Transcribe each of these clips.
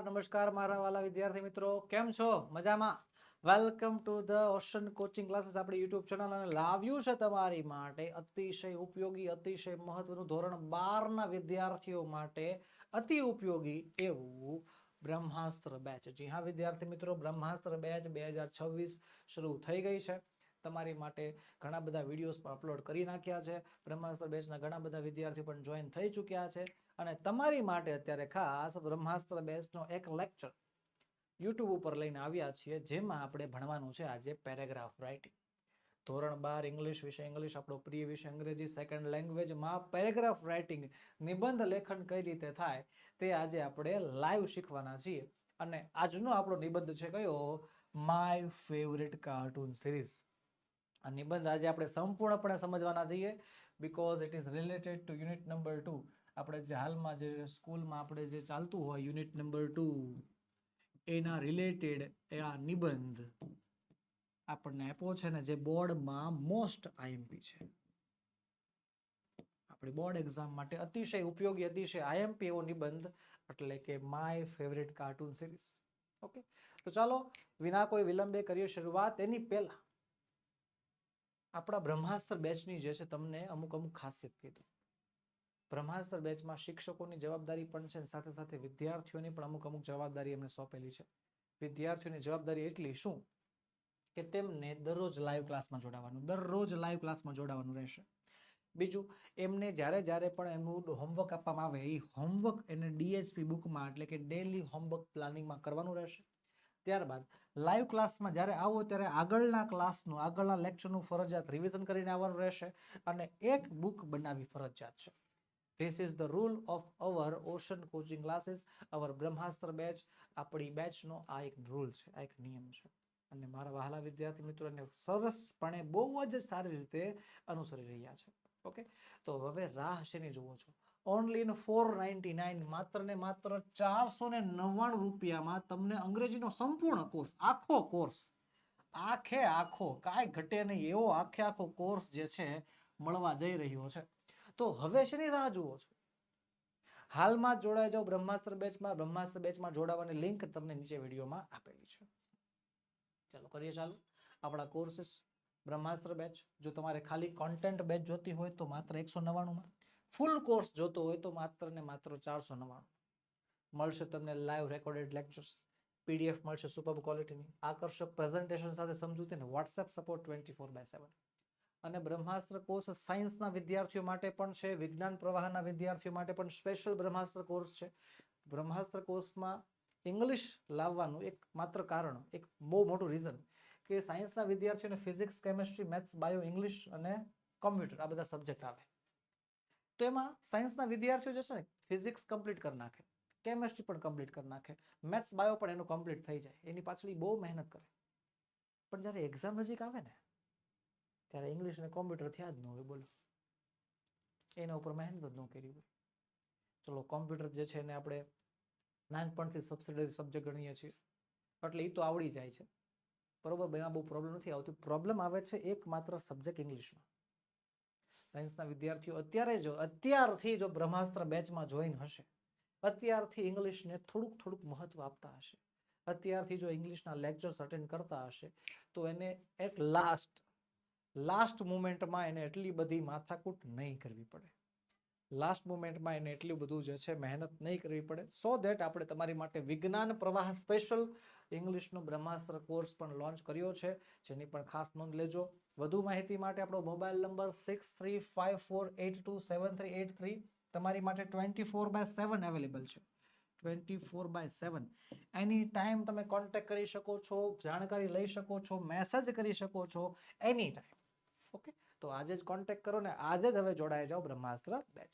નમસ્કાર નમસ્કાર મારા વાલા વિદ્યાર્થી મિત્રો. કેમ છો? મજામાં? Welcome to the Ocean Coaching Classes આપણી યુટ્યુબ ચેનલ અને લાવ્યું છે તમારી માટે અતિશય ઉપયોગી, અતિશય મહત્વનું ધોરણ બારના વિદ્યાર્થીઓ માટે અતિ ઉપયોગી એવું બ્રહ્માસ્ત્ર બેચ જી હા, વિદ્યાર્થી મિત્રો, બ્રહ્માસ્ત્ર બેચ બે શરૂ થઈ ગઈ છે. તમારી માટે ઘણા બધા વિડીયોઝ પણ અપલોડ કરી નાખ્યા છે. બ્રહ્માસ્ત્ર બેચના ઘણા બધા વિદ્યાર્થીઓ પણ જોઈન થઈ ચૂક્યા છે. અને તમારી માટે અત્યારે ખાસ બ્રહ્માસ્ત્ર બેસ્ટનો એક લેક્ચર યુટ્યુબ ઉપર લઈને આવ્યા છીએ, જેમાં આપણે ભણવાનું છે આજે પેરેગ્રાફ રાઇટિંગ ધોરણ બાર ઇંગ્લિશ વિષય ઇંગ્લિશ આપણો પ્રિય વિષય અંગ્રેજી સેકન્ડ લેંગ્વેજમાં પેરેગ્રાફ રાઇટિંગ નિબંધ લેખન કઈ રીતે થાય તે આજે આપણે લાઈવ શીખવાના છીએ. અને આજનો આપણો નિબંધ છે કયો? માય ફેવરેટ કાર્ટૂન સિરીઝ આ નિબંધ આજે આપણે સંપૂર્ણપણે સમજવાના છીએ because it is related to unit number two આપણે જે હાલમાં જે સ્કૂલમાં આપણે જે ચાલતું હોય, યુનિટ નંબર ટુ, એના રિલેટેડ એ આ નિબંધ આપણને આપ્યો છે ને, જે બોર્ડમાં મોસ્ટ આઈએમપી છે. આપણી બોર્ડ એક્ઝામ માટે અતિશય ઉપયોગી, અતિશય આઈએમપી એવો નિબંધ, એટલે કે my favourite cartoon series. Okay? તો ચાલો, વિના કોઈ વિલંબે કરીએ શરૂઆત. એની પહેલા, આપણા બ્રહ્માસ્ત્ર બેચની જે છે, તમને અમુક અમુક ખાસિયત કીધું બ્રહ્માસ્ત્ર બેચમાં શિક્ષકોની જવાબદારી પણ છે સાથે સાથે વિદ્યાર્થીઓની પણ અમુક અમુક જવાબદારી એમને સોંપેલી છે. વિદ્યાર્થીઓની જવાબદારી એટલી શું? કે તેમને દરરોજ લાઈવ ક્લાસમાં જોડાવાનું, દરરોજ લાઈવ ક્લાસમાં જોડાવાનું રહેશે. બીજું, એમને જ્યારે જ્યારે પણ એમનું હોમવર્ક આપવામાં આવે, એ હોમવર્ક એને ડીએચપી બુકમાં એટલે કે ડેલી હોમવર્ક પ્લાનિંગમાં કરવાનું રહેશે. ત્યારબાદ લાઈવ ક્લાસમાં જ્યારે આવો ત્યારે આગળના ક્લાસનું આગળના લેક્ચરનું ફરજિયાત રિવિઝન કરીને આવવાનું રહેશે અને એક બુક બનાવી ફરજિયાત છે. This is the rule of our Ocean Coaching Classes our Brahmastra batch આપણી બેચનો આ એક રૂલ છે, આ એક નિયમ છે. અને મારા વહાલા વિદ્યાર્થી મિત્રોને સરસપણે બહુ જ સારી રીતે અનુસરી રહ્યા છે. ઓકે તો હવે રાહ શેની જુઓ છો? Only in four ninety nine માત્ર ને માત્ર ચારસો ને નવ્વાણું રૂપિયામાં તમને અંગ્રેજીનો સંપૂર્ણ કોર્સ આખો કોર્સ આખે આખો, કાંઈ ઘટે નહીં, એવો આખે આખો કોર્સ જે છે, મળવા જઈ રહ્યો છે. તો હવે શેની રાહ જુઓ છો. હાલમાં જોડાઈ જાઓ બ્રહ્માસ્ત્ર બેચમાં બ્રહ્માસ્ત્ર બેચમાં જોડાવાની લિંક તમને નીચે વિડીયોમાં આપેલી છે. ચાલો કરીએ ચાલો. આપણા કોર્સીસ બ્રહ્માસ્ત્ર બેચ. જો તમારે ખાલી કોન્ટેન્ટ બેચ જોતી હોય તો માત્ર એકસો નવ્વાણુંમાં. ફૂલ કોર્સ જોતો હોય તો માત્ર ને માત્ર ચારસો નવ્વાણું. મળશે તમને લાઈવ રેકોર્ડેડ લેક્ચર્સ પીડીએફ મળશે સુપર ક્વોલિટીની આકર્ષક પ્રેઝન્ટેશન સાથે સમજૂતી અને WhatsApp support twenty four by seven અને બ્રહ્માસ્ત્ર કોર્સ સાયન્સના વિદ્યાર્થીઓ માટે પણ છે, વિજ્ઞાન પ્રવાહના વિદ્યાર્થીઓ માટે પણ સ્પેશિયલ બ્રહ્માસ્ત્ર કોર્સ છે. બ્રહ્માસ્ત્ર કોર્સમાં ઇંગ્લિશ લાવવાનું એક માત્ર કારણ, એક બહુ મોટું રીઝન કે સાયન્સના વિદ્યાર્થીઓને physics chemistry maths bio English અને કોમ્પ્યુટર આ બધા સબ્જેક્ટ આવે. તો એમાં સાયન્સના વિદ્યાર્થીઓ જે છે ને ફિઝિક્સ કમ્પ્લીટ કરી નાખે કેમેસ્ટ્રી પણ કમ્પ્લીટ કરી નાખે મેથ્સ બાયો પણ એનું કમ્પ્લીટ થઈ જાય, એની પાછળ બહુ મહેનત કરે. પણ જ્યારે એક્ઝામ નજીક આવે ને ત્યારે ઇંગ્લિશ અને કોમ્પ્યુટર થયા જ ન હોય, બોલો. એના ઉપર મહેનત જ ન કરી હોય. ચલો કોમ્પ્યુટર જે છે એને આપણે નાનપણથી સબસિડરી સબ્જેક્ટ ગણીએ છીએ. એટલે એ તો આવડી જાય છે. બરોબર એમાં બહુ પ્રોબ્લેમ નથી આવતી. પ્રોબ્લેમ આવે છે એકમાત્ર સબ્જેક્ટ ઇંગ્લિશમાં સાયન્સના વિદ્યાર્થીઓ અત્યારે જો, અત્યારથી જો બ્રહ્માસ્ત્ર બેચમાં જોઈન હશે, અત્યારથી ઇંગ્લિશને થોડુંક થોડુંક મહત્વ આપતા હશે. અત્યારથી જો ઇંગ્લિશના લેક્ચર્સ અટેન્ડ કરતા હશે, તો એને એક લાસ્ટ લાસ્ટ મુમેન્ટમાં એને એટલી બધી માથાકૂટ નહીં કરવી પડે. લાસ્ટ મુમેન્ટમાં એને એટલું બધું જે છે મહેનત નહીં કરવી પડે. સો દેટ આપણે તમારી માટે વિજ્ઞાન પ્રવાહ સ્પેશિયલ ઇંગ્લિશનો બ્રહ્માસ્ત્ર કોર્સ પણ લોન્ચ કર્યો છે. જેની પણ ખાસ નોંધ લેજો. વધુ માહિતી માટે આપણો mobile number six three five four eight two seven three eight three તમારી માટે twenty four by seven available છે. Twenty four by seven any time તમે કોન્ટેક્ટ કરી શકો છો, જાણકારી લઈ શકો છો મેસેજ કરી શકો છો એની ટાઈમ તો આજે જ કોન્ટેક્ટ કરો ને આજે જ હવે જોડાઈ જાઓ બ્રહ્માસ્ત્ર બેચ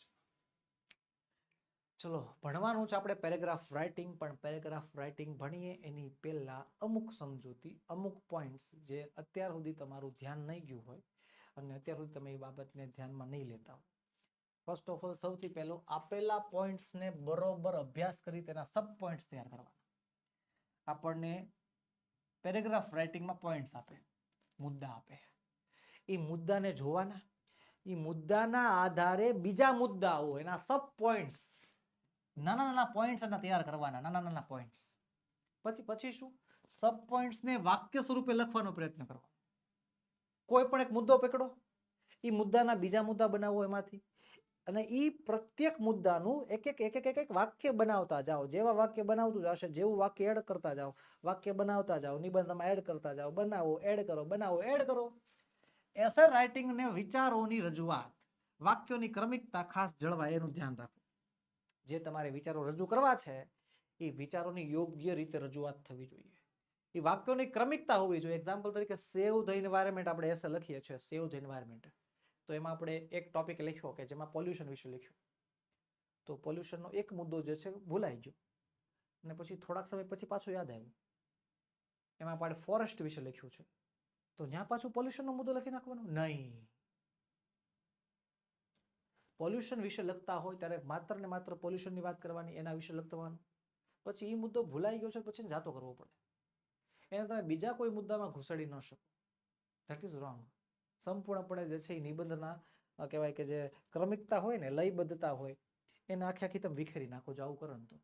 ચલો, ભણવાનું છે આપણે પેરેગ્રાફ રાઇટિંગ, પણ પેરેગ્રાફ રાઇટિંગ ભણીએ, એની પહેલાં અમુક સમજૂતી, અમુક પોઈન્ટ્સ જે અત્યાર સુધી તમારું ધ્યાન નહીં ગયું હોય અને અત્યાર સુધી તમે એ બાબતને ધ્યાનમાં નહીં લેતા હોય. ફર્સ્ટ ઓફ ઓલ સૌથી પહેલો આપેલા પોઈન્ટ્સને બરોબર અભ્યાસ કરી તેના સબ પોઈન્ટ્સ તૈયાર કરવાના. આપણને પેરેગ્રાફ રાઇટિંગમાં પોઈન્ટ્સ આપે, મુદ્દા આપે. એ મુદ્દાને જોવાના. એ મુદ્દાના આધારે બીજા મુદ્દાઓ, એના સબ પોઈન્ટ્સ નાના નાના પોઈન્ટ્સ એના તૈયાર કરવાના, નાના નાના પોઈન્ટ્સ પછી પછી શું? સબ પોઈન્ટ્સને વાક્ય સ્વરૂપે લખવાનો પ્રયત્ન કરો કોઈ પણ એક મુદ્દો પકડો. એ મુદ્દાના બીજા મુદ્દા બનાવો એમાંથી. અને એ પ્રત્યેક મુદ્દાનું એક એક એક એક એક એક વાક્ય બનાવતા જાઓ. જેવા વાક્ય બનાવતું જશે જેવું વાક્ય એડ કરતા જાઓ. વાક્ય બનાવતા જાઓ, નિબંધમાં એડ કરતા જાઓ. બનાવો એડ કરો, બનાવો એડ કરો. એસર રાઇટિંગ ને વિચારોની રજૂઆત. વાક્યોની ક્રમિકતા ખાસ જળવાય એનું ધ્યાન રાખો જે તમારે વિચારો રજૂ કરવા છે, એ વિચારોની યોગ્ય રીતે રજૂઆત થવી જોઈએ. એ વાક્યોની ક્રમિકતા હોવી જોઈએ. એક્ઝામ્પલ તરીકે સેવ ધ એન્વાયરમેન્ટ આપણે એસે લખીએ છીએ, સેવ ધ એન્વાયરમેન્ટ તો એમાં આપણે એક ટોપિક લખ્યો કે જેમાં પોલ્યુશન વિશે લખ્યું. તો પોલ્યુશનનો એક મુદ્દો જે છે, ભૂલાઈ ગયો. અને પછી થોડાક સમય પછી પાછું યાદ આવ્યું. એમાં આપણે ફોરેસ્ટ વિશે લખ્યું છે. તો ત્યાં પાછું પોલ્યુશનનો મુદ્દો લખી નાખવાનો? નહીં. પોલ્યુશન વિશે લખતા હોય ત્યારે માત્ર ને માત્ર પોલ્યુશનની વાત કરવાની, એના વિશે લખવાનું. પછી એ મુદ્દો ભૂલાઈ ગયો છે પછી જાતો કરવો પડે. એને તમે બીજા કોઈ મુદ્દામાં ઘૂસડી ન શકો. ધેટ ઇઝ રોંગ સંપૂર્ણપણે જે છે એ નિબંધના કહેવાય કે જે ક્રમિકતા હોય ને, લયબદ્ધતા હોય, એને આખે આખી તમે વિખેરી નાખો જો આવું કરો તો.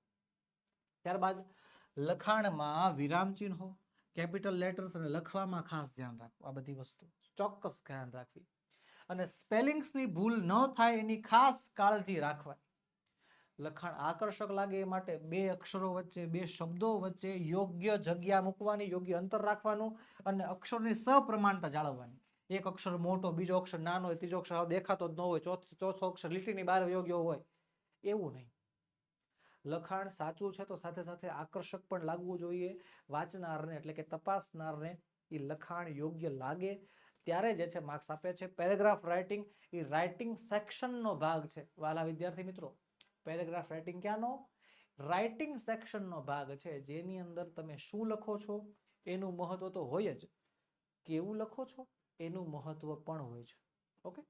ત્યારબાદ લખાણમાં વિરામ ચિહ્નો. કેપિટલ લેટર્સ અને લખવામાં ખાસ ધ્યાન રાખવું, આ બધી વસ્તુ. ચોક્કસ ધ્યાન રાખવી. અને સ્પેલિંગ્સની ભૂલ ન થાય એની ખાસ કાળજી રાખવાની. લખાણ આકર્ષક લાગે એ માટે બે અક્ષરો વચ્ચે, બે શબ્દો વચ્ચે યોગ્ય જગ્યા મૂકવાની, યોગ્ય અંતર રાખવાનું અને અક્ષરની સપ્રમાણતા જાળવવાની. એક અક્ષર મોટો, બીજો અક્ષર નાનો હોય, ત્રીજો અક્ષર દેખાતો જ ન હોય, ચોથ- અક્ષર લીટીની બહાર યોગ્ય હોય. એવું નહીં. લખાણ સાચું છે તો સાથે સાથે આકર્ષક પણ લાગવું જોઈએ. વાંચનારને એટલે કે તપાસનારને એ લખાણ યોગ્ય લાગે ત્યારે જે છે માર્ક્સ આપે છે. પેરેગ્રાફ રાઇટિંગ એ રાઇટિંગ સેક્શનનો ભાગ છે. વાલા વિદ્યાર્થી મિત્રો, પેરેગ્રાફ રાઇટિંગ ક્યાંનો? રાઇટિંગ સેક્શનનો ભાગ છે જેની અંદર તમે શું લખો છો? એનું મહત્વ તો હોય જ. કેવું લખો છો? એનું મહત્વ પણ હોય છે. ઓકે?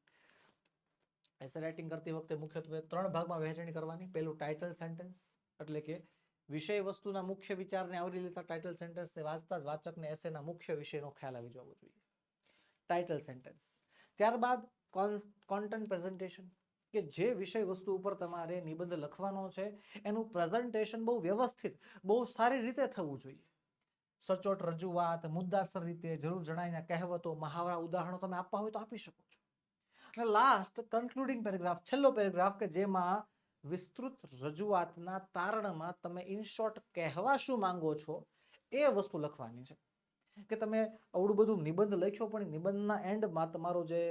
એસે રાઇટિંગ કરતી વખતે મુખ્યત્વે ત્રણ ભાગમાં વહેંચણી કરવાની. પહેલું ટાઇટલ સેન્ટેન્સ એટલે કે વિષય વસ્તુના મુખ્ય વિચારને આવરી લેતા ટાઇટલ સેન્ટેન્સને વાંચતા જ વાચકને એસેના મુખ્ય વિષયનો ખ્યાલ આવી જવો જોઈએ. ટાઇટલ સેન્ટેન્સ ત્યારબાદ કોન્ટેન્ટ પ્રેઝન્ટેશન કે જે વિષય વસ્તુ ઉપર તમારે નિબંધ લખવાનો છે, એનું પ્રેઝન્ટેશન બહુ વ્યવસ્થિત, બહુ સારી રીતે થવું જોઈએ. સચોટ રજૂઆત, મુદ્દાસર રીતે જરૂર જણાવીને કહેવતો, મહાવરા, ઉદાહરણો તમે આપવા હોય તો આપી શકો છો. અને લાસ્ટ કન્ક્લુડિંગ પેરેગ્રાફ છેલ્લો પેરેગ્રાફ કે જેમાં વિસ્તૃત રજૂઆતના તારણમાં તમે ઇન શોર્ટ કહેવા શું માંગો છો એ વસ્તુ લખવાની છે. કે તમે આવડું બધું નિબંધ લખ્યો, પણ નિબંધના એન્ડમાં તમારો જે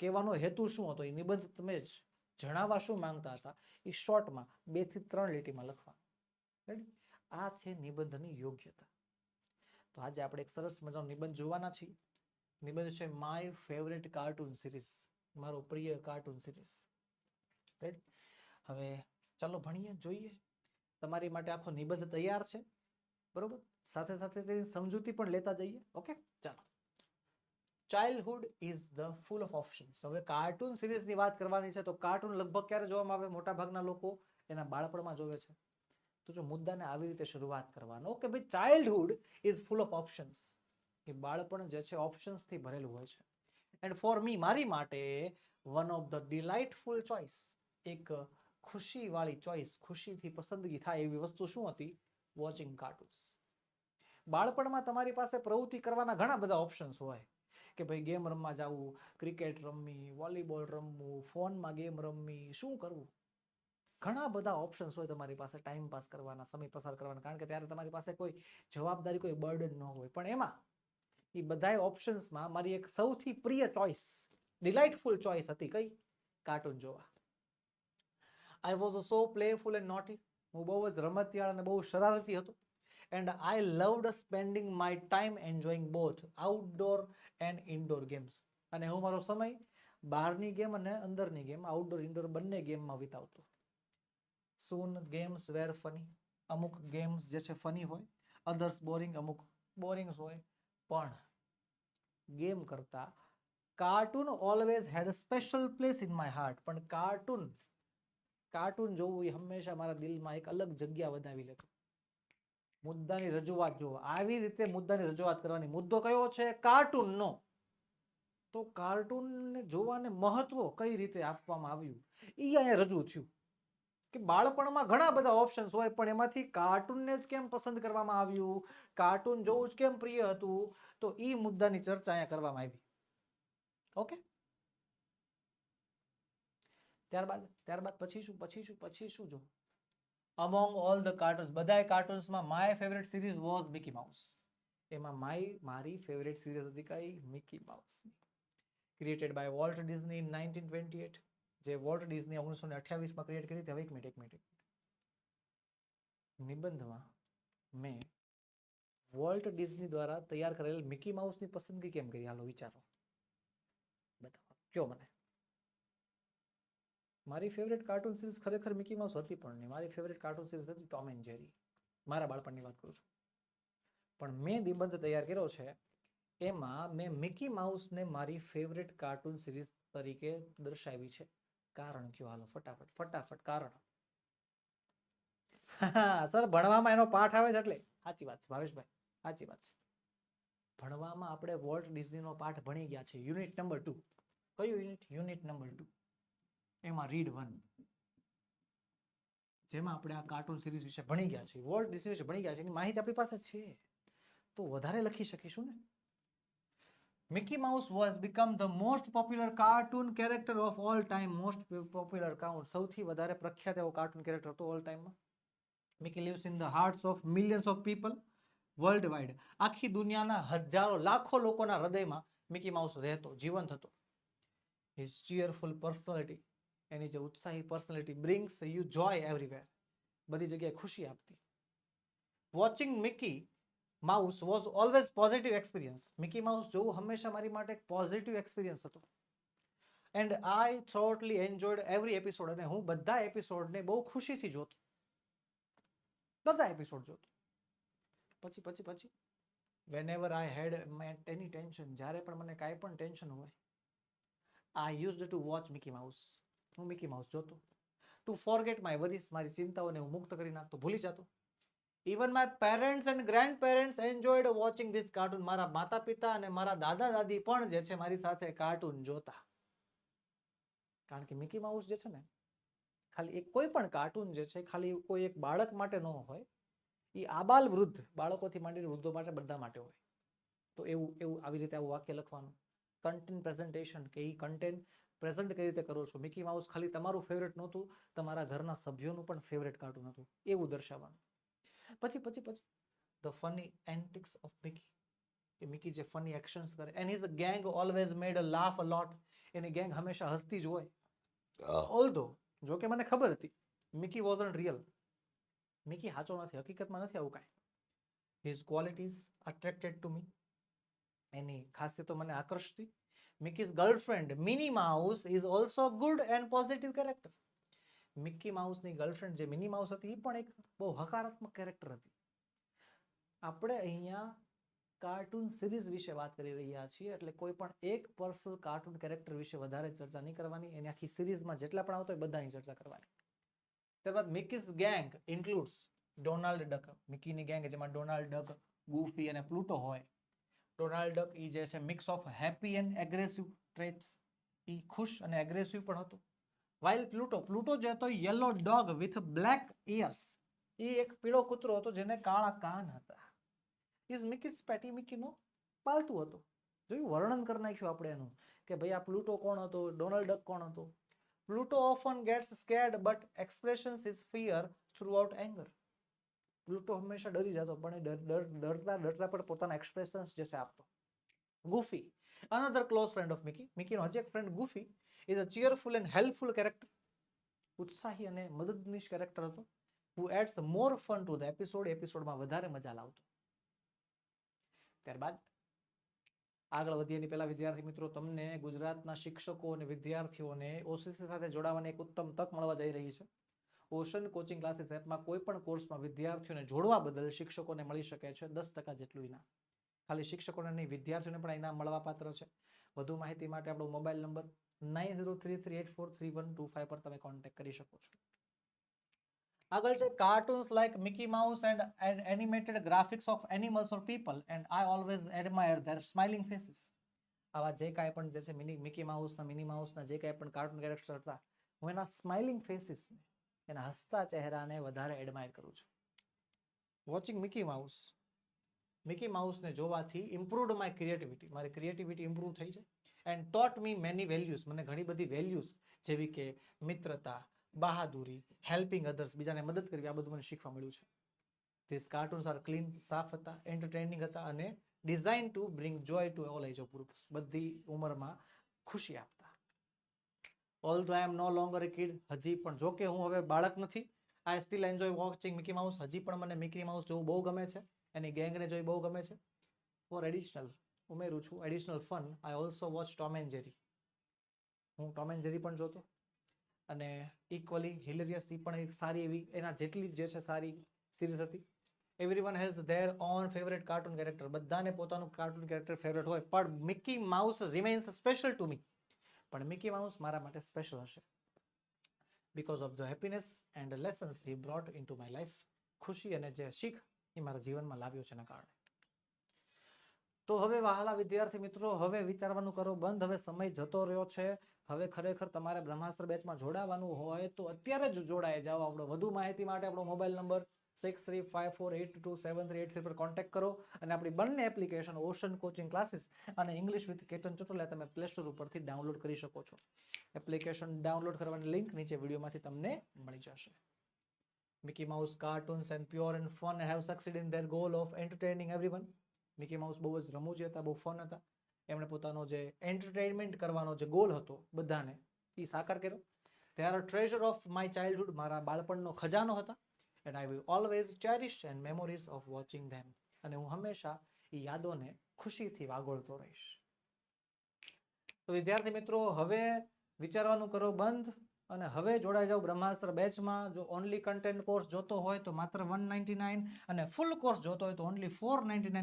કહેવાનો હેતુ શું હતો, એ નિબંધ તમે જ જણાવવા શું માંગતા હતા, એ શોર્ટમાં બેથી ત્રણ લીટીમાં લખવા આ છે નિબંધની યોગ્યતા. તો આજે આપણે એક સરસ મજાનો નિબંધ જોવાના છીએ. નિબંધ છે માય ફેવરેટ કાર્ટૂન સિરીઝ મારો પ્રિય કાર્ટૂન સિરીઝ રાઈટ હવે ચાલો ભણીએ, જોઈએ. તમારી માટે આખો નિબંધ તૈયાર છે. બરોબર? સાથે સાથે તેની સમજૂતી પણ લેતા જઈએ. ઓકે ચાલો. Childhood is the full of options હવે કાર્ટૂન સિરીઝની વાત કરવાની છે, તો કાર્ટૂન લગભગ ક્યારે જોવામાં આવે? મોટા ભાગના લોકો એના બાળપણમાં જોવે છે. તો જો મુદ્દાને આવી રીતે શરૂઆત કરવાનો. કે ભાઈ childhood is full of options કે બાળપણ જે છે ઓપ્શન્સથી ભરેલું હોય છે. એન્ડ ફોર મી મારી માટે one of the delightful choice એક ખુશીવાળી ચોઇસ ખુશીથી પસંદગી થાય એવી વસ્તુ શું હતી? વોચિંગ કાર્ટૂન્સ બાળપણમાં તમારી પાસે પ્રવૃત્તિ કરવાના ઘણા બધા ઓપ્શન્સ હોય. કે ભાઈ ગેમ રમવા જવું ક્રિકેટ રમવી વોલીબોલ રમવું, ફોનમાં ગેમ રમવી, શું કરવું? ઘણા બધા ઓપ્શન્સ હોય તમારી પાસે ટાઈમ પાસ કરવાના, સમય પસાર કરવાના. કારણ કે ત્યારે તમારી પાસે કોઈ જવાબદારી, કોઈ બર્ડન ન હોય. પણ એમાં એ બધાય ઓપ્શન્સમાં મારી એક સૌથી પ્રિય ચોઇસ ડિલાઇટફુલ ચોઇસ હતી કઈ? કાર્ટૂન જોવા. I was so playful and naughty હું બહુ જ રમતિયાળ અને બહુ શરારતી હતો. And I loved spending my time enjoying both outdoor and indoor games અને હું મારો સમય બહારની ગેમ અને અંદરની ગેમ આઉટડોર ઇન્ડોર બંને ગેમમાં વિતાવતો. સૂન ગેમ્સ વેર ફની અમુક ગેમ્સ જે છે ફની હોય અધર્સ બોરિંગ અમુક બોરિંગ્સ હોય. પણ ગેમ કરતા cartoon always had special place in my heart પણ કાર્ટૂન કાર્ટૂન જોવું એ હંમેશા મારા દિલમાં એક અલગ જગ્યા બનાવી લેતું. મુદ્દાની રજૂઆત જુઓ આવી રીતે મુદ્દાની રજૂઆત કરવાની. મુદ્દો કયો છે? કાર્ટૂનનો. તો કાર્ટૂનને જોવાને મહત્વ કઈ રીતે આપવામાં આવ્યું? એ અહીંયા રજૂ થયું. કે બાળપણમાં ઘણા બધા ઓપ્શન્સ હોય, પણ એમાંથી કાર્ટૂનને જ કેમ પસંદ કરવામાં આવ્યું? કાર્ટૂન જોવું જ કેમ પ્રિય હતું? તો એ મુદ્દાની ચર્ચા અહીંયા કરવામાં આવી. ઓકે? ત્યારબાદ ત્યારબાદ પછી શું પછી શું પછી શું જો અમોંગ ઓલ ધ કાર્ટૂન્સ બધાય કાર્ટૂન્સમાં my favourite series was Mickey Mouse એમાં માય મારી ફેવરેટ સિરીઝ હતી કઈ? Mickey Mouse created by Walt Disney in nineteen twenty eight જે વોલ્ટ ડિઝની ઓગણીસો ને અઠ્યાવીસમાં ક્રિએટ કરી હતી, હવે એક મિનિટ એક મિનિટ નિબંધમાં મેં વોલ્ટ ડિઝની દ્વારા તૈયાર કરેલ મિકી માઉસની પસંદગી કેમ કરી? હાલો વિચારો. બતાવો. કયો મને? મારી ફેવરેટ કાર્ટૂન સિરીઝ ખરેખર મિકી માઉસ હતી પણ નહીં. મારી ફેવરેટ કાર્ટૂન સિરીઝ હતી ટોમ એન્ડ જેરી મારા બાળપણની વાત કરું છું. પણ મેં નિબંધ તૈયાર કર્યો છે, એમાં મેં મિકી માઉસને મારી ફેવરેટ કાર્ટૂન સિરીઝ તરીકે દર્શાવી છે. કારણ કયો હાલો, ફટાફટ ફટાફટ કારણ. સર, ભણવામાં એનો પાઠ આવે છે એટલે. સાચી વાત છે, ભાવેશભાઈ, સાચી વાત છે. ભણવામાં આપણે વોલ્ટ ડિઝનીનો પાઠ ભણી ગયા છે યુનિટ નંબર ટુ કયું યુનિટ યુનિટ નંબર ટુ એમાં રીડ વન જેમાં આપણે આ કાર્ટૂન સિરીઝ વિશે ભણી ગયા છે વોલ્ટ ડિઝની વિશે ભણી ગયા છે એની માહિતી આપણી પાસે છે. તો વધારે લખી શકીશું ને? Mickey Mouse was become the most popular cartoon character of all time most popular count સૌથી વધારે પ્રખ્યાત એવો કાર્ટૂન કેરેક્ટર હતો ઓલ ટાઈમમાં Mickey lives in the hearts of millions of people world wide આખી દુનિયાના હજારો, લાખો લોકોના હૃદયમાં મિકી માઉસ રહેતો, જીવંત હતો. હિઝ ચીયરફુલ પર્સનાલિટી એની જે ઉત્સાહી personality brings you joy everywhere બધી જગ્યાએ ખુશી આપતી. Watching Mickey Mouse was always positive experience Mickey Mouse જોવું હંમેશા મારી માટે એક પોઝિટિવ એક્સપિરિયન્સ હતો. And I thoroughly enjoyed every episode અને હું બધા એપિસોડને બહુ ખુશીથી જોતો. બધા એપિસોડ જોતો. પછી પછી પછી whenever I had any tension જ્યારે પણ મને કાંઈ પણ ટેન્શન હોય I used to watch Mickey Mouse હું મિકી માઉસ જોતો. ટુ ફોરગેટ માય વરીસ મારી ચિંતાઓને હું મુક્ત કરી નાખતો, ભૂલી જતો. Even my parents and grandparents enjoyed watching this cartoon મારા માતા પિતા અને મારા દાદા દાદી પણ જે છે મારી સાથે કાર્ટૂન જોતા. કારણ કે મિકી માઉસ જે છે ને, ખાલી એક કોઈ પણ કાર્ટૂન જે છે, ખાલી કોઈ એક બાળક માટે ન હોય એ આબાલ વૃદ્ધ, બાળકોથી માંડીને વૃદ્ધો માટે, બધા માટે હોય. તો એવું એવું આવી રીતે આવું વાક્ય લખવાનું. કન્ટેન્ટ પ્રેઝન્ટેશન કે એ કન્ટેન્ટ પ્રેઝન્ટ કઈ રીતે કરો છો? મિકી માઉસ ખાલી તમારું ફેવરેટ નહોતું, તમારા ઘરના સભ્યોનું પણ ફેવરેટ કાર્ટૂન હતું. એવું દર્શાવવાનું. પછી પછી પછી. The funny antics of Mickey કે મિકી જે ફની એક્શન્સ કરે. And his gang always made a laugh a lot any gang હંમેશા હસતી જ હોય. ઓલ્ધો જો કે મને ખબર હતી મિકી વોઝન્ટ રિયલ મિકી સાચો નથી હકીકતમાં નથી આવું કાંઈ. His qualities attracted to me એની ખાસિયતો મને આકર્ષતી. Mickey's girlfriend Minnie Mouse is also good and positive character Mickey માઉસની girlfriend જે મિની માઉસ હતી એ પણ એક બહુ હકારાત્મક કેરેક્ટર હતી. આપણે અહીંયા કાર્ટૂન સિરીઝ વિશે વાત કરી રહ્યા છીએ, એટલે કોઈ પણ એક પર્સનલ કાર્ટૂન કેરેક્ટર વિશે વધારે ચર્ચા નહીં કરવાની, એની આખી સિરીઝમાં જેટલા પણ આવતો હોય બધાની ચર્ચા કરવાની. ત્યારબાદ Mickey's gang includes Donald Duck મિકીની gang જેમાં ડોનાલ્ડ ડક ગુફી અને પ્લુટો હોય. ડોનાલ્ડ ડક એ જે છે mix of happy and aggressive traits એ ખુશ અને એગ્રેસિવ પણ હતો. વાઇલ પ્લુટો પ્લુટો જે હતો yellow dog with black ears એ એક પીળો કૂતરો હતો, જેને કાળા કાન હતા. ઇઝ મિકીસ પેટી મિકીનો પાલતું હતો. જોયું? વર્ણન કરી નાખ્યું આપણે એનું, કે ભાઈ આ પ્લુટો કોણ હતો? ડોનાલ્ડ ડક કોણ હતો? Pluto often gets scared but expressions is fear throughout anger Pluto હંમેશા ડરી જતો, પણ એ ડર- ડર- ડરતા ડરતા પણ પોતાના એક્સપ્રેશન્સ જે છે આપતો. Another close friend of Mickey મિકીનો હજી એક friend Goofy is a cheerful and helpful character ઉત્સાહી અને મદદનીશ કેરેક્ટર હતો who adds more fun to the episode એપિસોડમાં વધારે મજા લાવતો. ત્યારબાદ આગળ વધીએ પહેલા વિદ્યાર્થી મિત્રો, તમને ગુજરાતના શિક્ષકો અને વિદ્યાર્થીઓને ઓસીસી સાથે જોડાવાની એક ઉત્તમ તક મળવા જઈ રહી છે. ઓશન કોચિંગ ક્લાસીસ એપમાં કોઈ પણ કોર્સમાં વિદ્યાર્થીઓને જોડવા બદલ શિક્ષકોને મળી શકે છે દસ જેટલું ઇનામ. ખાલી શિક્ષકોને નહીં, વિદ્યાર્થીઓને પણ ઇનામ મળવા પાત્ર છે. વધુ માહિતી માટે આપણો mobile number nine zero three three eight four three one two five પર તમે કોન્ટેક્ટ કરી શકો છો. આગળ છે cartoons like Mickey Mouse and animated graphics of animals or people and I always admire their smiling faces આવા જે કાંઈ પણ જે છે, મિની મિકી માઉસના મિની માઉસના જે કાંઈ પણ કાર્ટૂન કેરેક્ટર હતા, હું એના સ્માઇલિંગ ફેસીસને એના હસતા ચહેરાને વધારે એડમાયર કરું છું. વોચિંગ મિકી માઉસ મિકી માઉસને જોવાથી ઇમ્પ્રુવડ માય ક્રિએટિવિટી મારી ક્રિએટિવિટી ઇમ્પ્રૂવ થઈ છે and taught me many values મને ઘણી બધી વેલ્યુઝ જેવી કે મિત્રતા, બહાદુરી હેલ્પિંગ અધર્સ બીજાને મદદ કરવી, આ બધું મને શીખવા મળ્યું છે. ધીસ કાર્ટૂન્સ આર ક્લીન સાફ હતા એન્ટરટેનિંગ હતા અને design to bring joy to all age of groups બધી ઉંમરમાં ખુશી આપતા. ઓલ ધો આઈ એમ નો લોંગર એ કિડ હજી પણ જો કે હું હવે બાળક નથી I still enjoy watching Mickey Mouse હજી પણ મને મિકી માઉસ જોવું બહુ ગમે છે. એની ગેંગને જોઈ બહુ ગમે છે. ફોર એડિશનલ ઉમેરું છું additional fun I also watch Tom and Jerry હું ટોમ એન્ડ જેરી પણ જોતો. અને ઇક્વલી હિલેરિયસ એ પણ એક સારી એવી, એના જેટલી જે છે સારી સિરીઝ હતી. Everyone has their own favourite cartoon character બધાને પોતાનું કાર્ટૂન કેરેક્ટર ફેવરેટ હોય, પણ Mickey Mouse remains special to me પણ મિકી માઉસ મારા માટે સ્પેશિયલ હશે. Because of the happiness and lessons he brought into my life ખુશી અને જે શીખ એ મારા જીવનમાં લાવ્યો છે એના કારણે. તો હવે વહાલા વિદ્યાર્થી મિત્રો, હવે વિચારવાનું કરો બંધ, હવે સમય જતો રહ્યો છે. હવે ખરેખર તમારે બ્રહ્માસ્ત્ર બેચમાં જોડાવાનું હોય તો અત્યારે જ જોડાઈ જાઓ. આપણો વધુ માહિતી માટે આપણો mobile number six three five four eight two seven three eight three પર કોન્ટેક્ટ કરો અને આપણી બંને એપ્લિકેશન ઓશન કોચિંગ ક્લાસીસ અને ઇંગ્લિશ વિથ કેટન ચોટોલા તમે પ્લે સ્ટોર ઉપરથી ડાઉનલોડ કરી શકો છો. એપ્લિકેશન ડાઉનલોડ કરવાની લિંક નીચે વિડીયોમાંથી તમને મળી જશે. Mickey Mouse cartoons and pure and fun have succeeded in their goal of entertaining everyone. Mickey Mouse બહુ જ રમૂજી હતા, બહુ ફન હતા. એમણે પોતાનો જે એન્ટરટેનમેન્ટ કરવાનો જે ગોલ હતો બધાને એ સાકાર કર્યો. They are treasure of my childhood મારા બાળપણનો ખજાનો હતા. And I will always cherish and memories of watching them અને હું હંમેશા એ યાદોને ખુશીથી વાગોળતો રહીશ. તો વિદ્યાર્થી મિત્રો, હવે વિચારવાનું કરો બંધ. અને હવે જોડાઈ જાઓ બ્રહ્માસ્ત્ર બેચમાં જો ઓનલી કન્ટેન્ટ કોર્સ જોતો હોય તો માત્ર વન અને ફૂલ કોર્સ જોતો હોય તો ઓનલી ફોર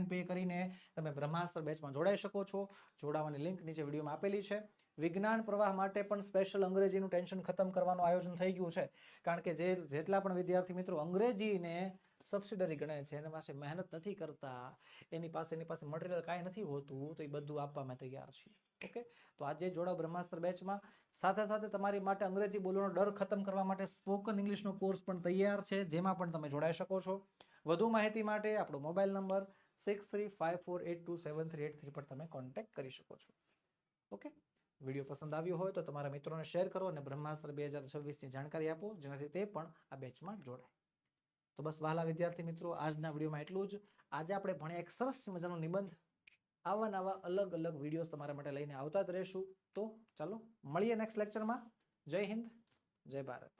પે કરીને તમે બ્રહ્માસ્ત્ર બેચમાં જોડાઈ શકો છો. જોડાવાની લિંક નીચે વિડીયોમાં આપેલી છે. વિજ્ઞાન પ્રવાહ માટે પણ સ્પેશિયલ અંગ્રેજીનું ટેન્શન ખતમ કરવાનું આયોજન થઈ ગયું છે. કારણ કે જે જેટલા પણ વિદ્યાર્થી મિત્રો અંગ્રેજીને સબસિડરી ગણે છે, એના પાસે મહેનત નથી કરતા, એની પાસે એની પાસે મટીરિયલ કાંઈ નથી હોતું, તો એ બધું આપવા અમે તૈયાર છીએ ઓકે તો આજે જોડાઓ બ્રહ્માસ્ત્ર બેચમાં સાથે સાથે તમારી માટે અંગ્રેજી બોલવાનો ડર ખતમ કરવા માટે સ્પોકન ઇંગ્લિશનો કોર્સ પણ તૈયાર છે, જેમાં પણ તમે જોડાઈ શકો છો. વધુ માહિતી માટે આપણો mobile number six three five four eight two seven three eight three પર તમે કોન્ટેક્ટ કરી શકો છો. ઓકે વીડિયો પસંદ આવ્યો હોય તો તમારા મિત્રોને શેર કરો અને બ્રહ્માસ્ત્ર બે હજાર છવ્વીસની જાણકારી આપો, જેનાથી તે પણ આ બેચમાં જોડાય. તો બસ વહાલા વિદ્યાર્થી મિત્રો, આજના વિડીયોમાં એટલું જ. આજે આપણે ભણ્યા એક સરસ મજાનો નિબંધ. આવા નવા અલગ અલગ વિડીયોઝ તમારા માટે લઈને આવતા જ રહેશું. તો ચાલો, મળીએ નેક્સ્ટ લેક્ચરમાં જય હિન્દ, જય ભારત.